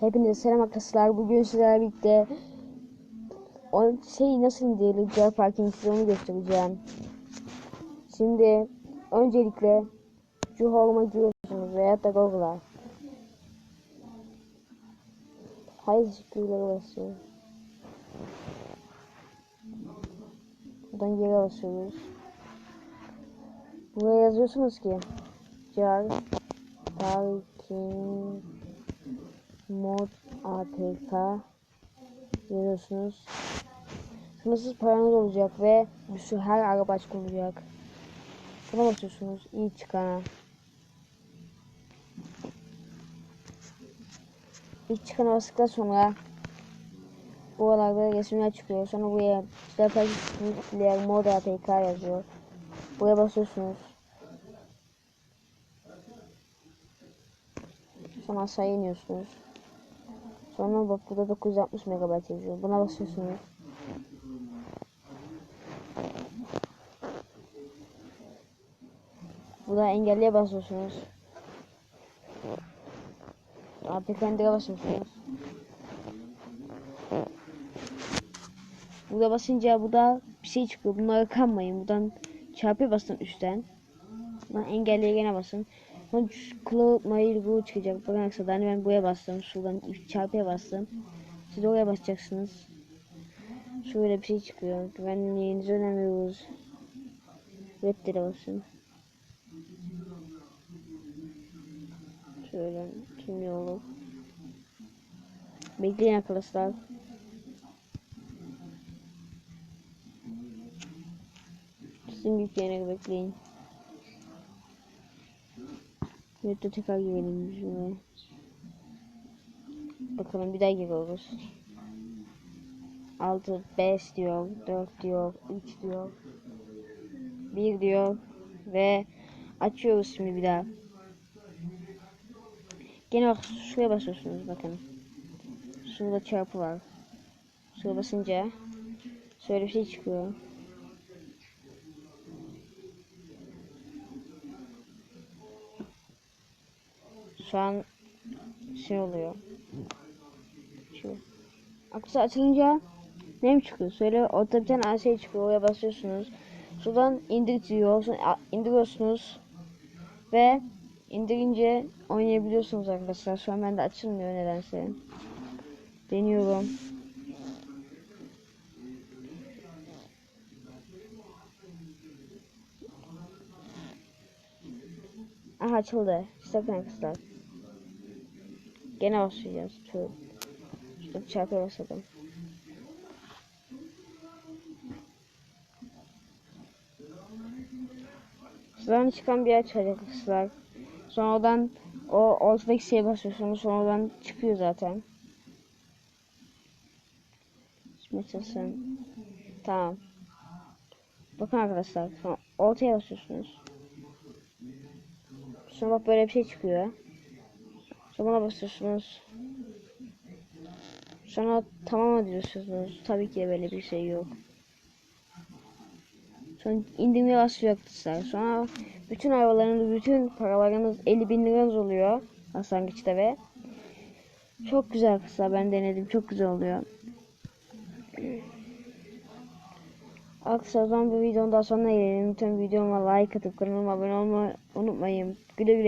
Hepinize selam arkadaşlar. Bugün sizlerle birlikte o şeyi nasıl indirilir Car Parking size göstereceğim. Şimdi öncelikle şu Home'a giriyorsunuz veya da Google'a. Hayır teşekkürler basın. Buradan yere basıyoruz. Buraya yazıyorsunuz ki Car Parking apk yazıyorsunuz. Sınırsız paranız olacak ve bir sürü her araba açık olacak. Buna basıyorsunuz iyi çıkana. İlk çıkana bastıktan sonra buralarda resimler çıkıyor. Sonra buraya Default mod apk yazıyor. Buraya basıyorsunuz. Sonra aşağı iniyorsunuz. Sonra bak burada 960 MB yazıyor. Buna basıyorsunuz. Burada engelleye basıyorsunuz. APK'ndire basıyorsunuz. Burada basınca burada bir şey çıkıyor. Bunlara kanmayın. Buradan çarpı basın üstten. Buradan engelleye gene basın. Sonra Cloud Mail çıkacak. Bakın arkadaşlar hani ben buraya bastım. Şuradan çarpıya bastım. Siz oraya basacaksınız. Şöyle bir şey çıkıyor. Güvenliğinizi önemliyoruz. Web'de basın. Şöyle şimdi olur. Bekleyin arkadaşlar. Sizin yükleyene bekleyin. Yurtta tekrar girelim şuna. Bakalım bir daha giriyoruz. 6, 5 diyor, 4 diyor, 3 diyor, 1 diyor ve açıyoruz şimdi bir daha. Gene bak şuraya basıyorsunuz bakın. Şurada çarpı var. Şuraya basınca şöyle bir şey çıkıyor. Şu an şey oluyor. Şu. Aksa açılınca ne mi çıkıyor? Söyle orada bir tane şey çıkıyor. Oraya basıyorsunuz. Şuradan indir diyor. Sonra indiriyorsunuz. Ve indirince oynayabiliyorsunuz arkadaşlar. Şu an bende açılmıyor nedense. Deniyorum. Aha açıldı. İşte arkadaşlar. Gene başlayacağız. Şöyle. Şurada çarpıya basalım. Sıradan çıkan bir yer çıkacak. Sonradan o ortadaki şeye basıyorsunuz. Sonradan çıkıyor zaten. Şimdi. Tamam. Bakın arkadaşlar. Ortaya basıyorsunuz. Sonra bak böyle bir şey çıkıyor. Sonra basıyorsunuz. Sonra tamam diyorsunuz. Tabii ki böyle bir şey yok. Sonra indirmeye arkadaşlar. Sonra bütün arabalarınız, bütün paralarınız 50 bin liranız oluyor. Başlangıçta ve çok güzel arkadaşlar. Ben denedim. Çok güzel oluyor. Zaman bu videonun daha sonuna gelelim. Lütfen videoma like atıp kanalıma abone olmayı unutmayın. Güle güle.